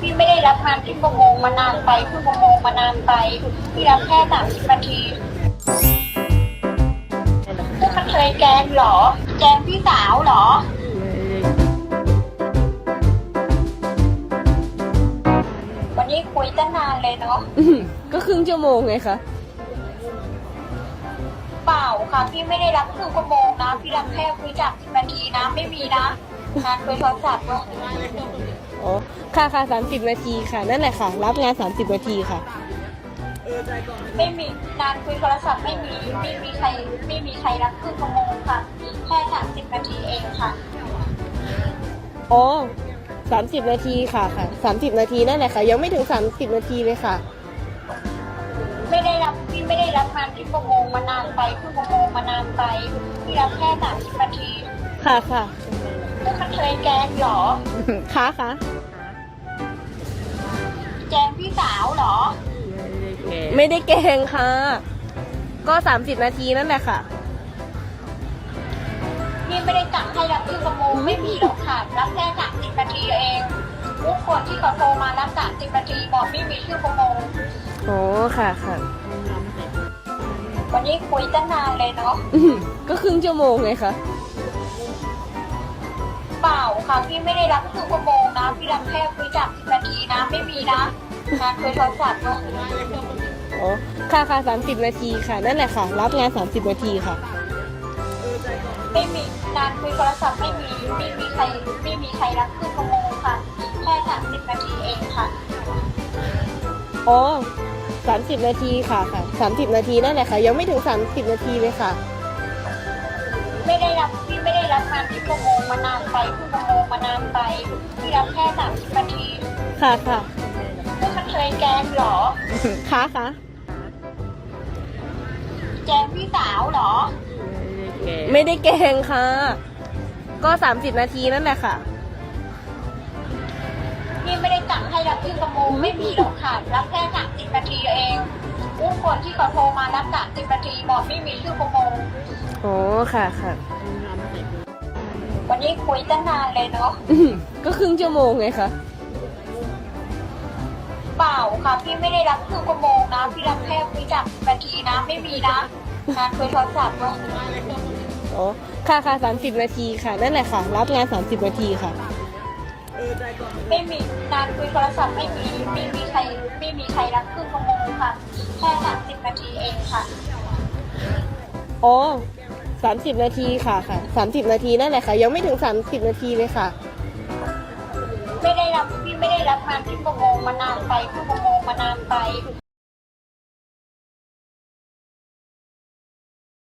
พี่ไม่ได้รับงานที่ประมงมานานไปพี่ประมงมานานไปพี่รับแค่สามสิบนาทีพวกมันเคยแกงเหรอ แกงพี่สาวเหรอวันนี้คุยตั้งนานเลยเนาะก็ครึ่งชั่วโมงไงคะ เปล่าค่ะ พี่ไม่ได้รับครึ่งชั่วโมงนะ พี่รับแค่คุยจากสิบนาทีนะ ไม่มีนะงานคุยโทรศัพท์เนอะ อ๋อ ค่ะค่ะสามสิบนาทีค่ะ นั่นแหละค่ะ รับงานสามสิบนาทีค่ะ ไม่มีงานคุยโทรศัพท์ไม่มีไม่มีใครไม่มีใครรับครึ่งชั่วโมงค่ะแค่สามสิบนาทีเองค่ะ อ๋อสามสิบนาทีค่ะค่ะสามสิบนาทีนั่นแหละค่ะ ยังไม่ถึงสามสิบนาทีเลยค่ะ ไม่ได้รับพี่ไม่ได้รับงานที่ประมงมานานไปพี่ประมงมานานไปพี่รับแค่สามสิบนาที ค่ะค่ะ พวกมันเคยแกล้งเหรอ ค่ะค่ะแกล้งพี่สาวเหรอ ไม่ได้เก่งค่ะ ก็สามสิบนาทีนั่นแหละค่ะพี่ไม่ได้สั่งให้รับครึ่งชั่วโมงไม่มีหรอกค่ะ รับแค่สามสิบนาทีเองทุกคนที่เขาโทรมารับสามสิบนาทีบอกไม่มีครึ่งชั่วโมงอ๋อค่ะค่ะ วันนี้คุยตั้งนานเลยเนาะอื้อหือก็ครึ่งชั่วโมงไงคะเปล่า ค่ะพี่ไม่ได้รับครึ่งชั่วโมงนะ พี่รับแค่คุยจากสิบนาทีนะ ไม่มีนะงานคุยโทรศัพท์เนอะอ๋อค่ะค่ะสามสิบนาทีค่ะ นั่นแหละค่ะ รับงานสามสิบนาทีค่ะ ไม่มีงานคุยโทรศัพท์ไม่มีไม่มีใครไม่มีใครรับครึ่งชั่วโมงค่ะแค่สามสิบนาทีเองค่ะอ๋อสามสิบนาทีค่ะค่ะสามสิบนาทีนั่นแหละค่ะ ยังไม่ถึงสามสิบนาทีเลยค่ะ ไม่ได้รับพี่ไม่ได้รับงานที่ประมงมานานไปพี่ประมง มานานไปพี่รับแค่สามสิบนาทีค่ะค่ะพวกมันเคยแกล้งเหรอ ค่ะค่ะแกล้งพี่สาวเหรอ ไม่ได้เก่งค่ะ ก็สามสิบนาทีนั่นแหละค่ะพี่ไม่ได้สั่งให้รับครึ่งชั่วโมงไม่มีหรอกค่ะ รับแค่สามสิบนาทีเองทุกคนที่เขาโทรมารับสามสิบนาทีบอกไม่มีครึ่งชั่วโมงอ๋อค่ะค่ะ วันนี้คุยตั้งนานเลยเนาะอื้อหือก็ครึ่งชั่วโมงไงคะ เปล่าค่ะ พี่ไม่ได้รับครึ่งชั่วโมงนะ พี่รับแค่คุยจากสิบนาทีนะ ไม่มีนะงานคุยโทรศัพท์เนอะอ๋อ ค่ะค่ะสามสิบนาทีค่ะ นั่นแหละค่ะ รับงานสามสิบนาทีค่ะ ไม่มีงานคุยโทรศัพท์ไม่มีไม่มีใครไม่มีใครรับครึ่งชั่วโมงค่ะ แค่สามสิบนาทีเองค่ะ อ๋อ สามสิบนาทีค่ะค่ะสามสิบนาทีนั่นแหละค่ะ ยังไม่ถึงสามสิบนาทีเลยค่ะ ไม่ได้รับพี่ไม่ได้รับงานที่ประมงมานานไปที่ประมงมานานไป